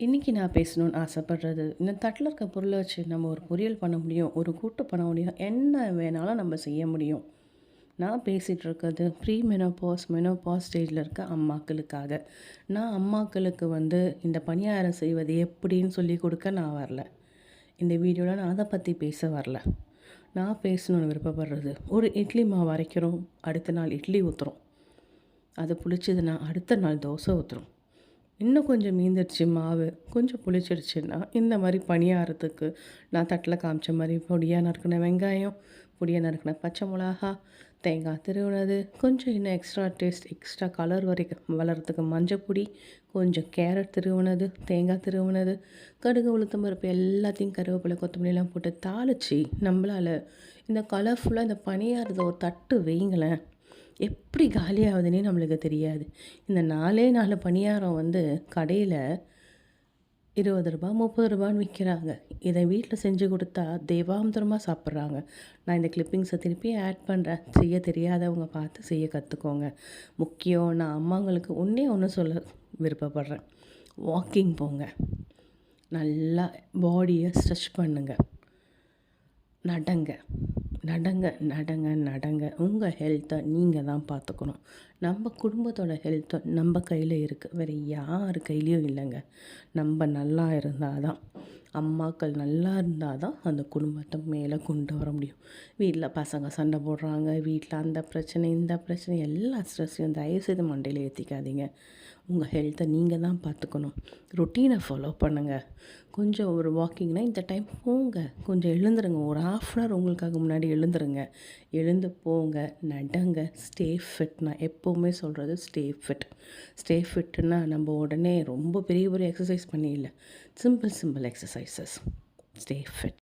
இன்றைக்கி நான் பேசணும்னு ஆசைப்படுறது இந்த தட்டில் இருக்க பொருளை வச்சு நம்ம ஒரு பொரியல் பண்ண முடியும் ஒரு கூட்டு பண்ண முடியும் என்ன வேணாலும் நம்ம செய்ய முடியும். நான் பேசிகிட்டு இருக்கிறது ப்ரீ மெனோபாஸ் மெனோபாஸ் ஸ்டேஜில் இருக்க அம்மாக்களுக்காக. நான் அம்மாக்களுக்கு வந்து இந்த பணியாரம் செய்வது எப்படின்னு சொல்லி கொடுக்க நான் வரல. இந்த வீடியோவில் நான் அதை பற்றி பேச வரல. நான் பேசணும்னு விருப்பப்படுறது ஒரு இட்லி மாவு அரைக்கிறோம் அடுத்த நாள் இட்லி ஊற்றுறோம் அது புளிச்சதுன்னா அடுத்த நாள் தோசை ஊற்றுறோம் இன்னும் கொஞ்சம் மீந்துடுச்சு மாவு கொஞ்சம் புளிச்சிடுச்சுன்னா இந்த மாதிரி பணியாரத்துக்கு நான் தட்டில் காமிச்ச மாதிரி பொடியாக நறுக்கின வெங்காயம் பொடியாக நறுக்கின பச்சை மிளகா தேங்காய் திருவினது கொஞ்சம் இன்னும் எக்ஸ்ட்ரா டேஸ்ட் எக்ஸ்ட்ரா கலர் வரைக்கும் வளர்கிறதுக்கு மஞ்சப்பொடி கொஞ்சம் கேரட் திருவினது தேங்காய் திருவினது கடுகு உளுத்தம் பருப்பு எல்லாத்தையும் கருவேப்பிலை கொத்தமல்லிலாம் போட்டு தாளித்து நம்மளால் இந்த கலர்ஃபுல்லாக இந்த பணியாரத்தை ஒரு தட்டு வைங்களேன் எப்படி காலியாகுதுன்னே நம்மளுக்கு தெரியாது. இந்த நாலே நாலு பணியாரம் வந்து கடையில் இருபது ரூபா முப்பது ரூபான்னு விற்கிறாங்க இதை வீட்டில் செஞ்சு கொடுத்தா தெய்வாந்தரமாக சாப்பிட்றாங்க. நான் இந்த கிளிப்பிங்ஸை திருப்பி ஆட் பண்ணுறேன் செய்ய தெரியாதவங்க பார்த்து செய்ய கற்றுக்கோங்க முக்கியம் நான் அம்மாங்களுக்கு ஒன்றே ஒன்று சொல்ல விருப்பப்படுறேன். வாக்கிங் போங்க. நல்லா பாடியை ஸ்ட்ரெச் பண்ணுங்கள் நடங்க. நடங்க நடங்க நடங்க. உங்கள் ஹெல்த்தை நீங்கள் தான் பார்த்துக்கணும் நம்ம குடும்பத்தோட ஹெல்த்தை நம்ம கையில் இருக்குது வேறு யார் கையிலையும் இல்லைங்க. நம்ம நல்லா இருந்தால் தான் அம்மாக்கள் நல்லா இருந்தால் தான் அந்த குடும்பத்தை மேலே கொண்டு வர முடியும். வீட்டில் பசங்க சண்டை போடுறாங்க வீட்டில் அந்த பிரச்சனை இந்த பிரச்சனை எல்லா ஸ்ட்ரெஸ்ஸையும் தயவுசெய்து மண்டையில் ஏற்றிக்காதீங்க உங்கள் ஹெல்த்தை நீங்கள் தான் பார்த்துக்கணும். ரொட்டீனை ஃபாலோ பண்ணுங்கள் கொஞ்சம் ஒரு வாக்கிங்னா இந்த டைம் போங்க. கொஞ்சம் எழுந்துருங்க. ஒரு ஆஃப் அன் ஹவர் உங்களுக்காக முன்னாடி எழுந்துருங்க. எழுந்து போங்க. நடங்க. ஸ்டே ஃபிட் நான் எப்போவுமே சொல்கிறது ஸ்டே ஃபிட் ஸ்டே ஃபிட்னா நம்ம உடனே ரொம்ப பெரிய பெரிய எக்ஸசைஸ் பண்ணி இல்லை. Simple simple exercises stay fit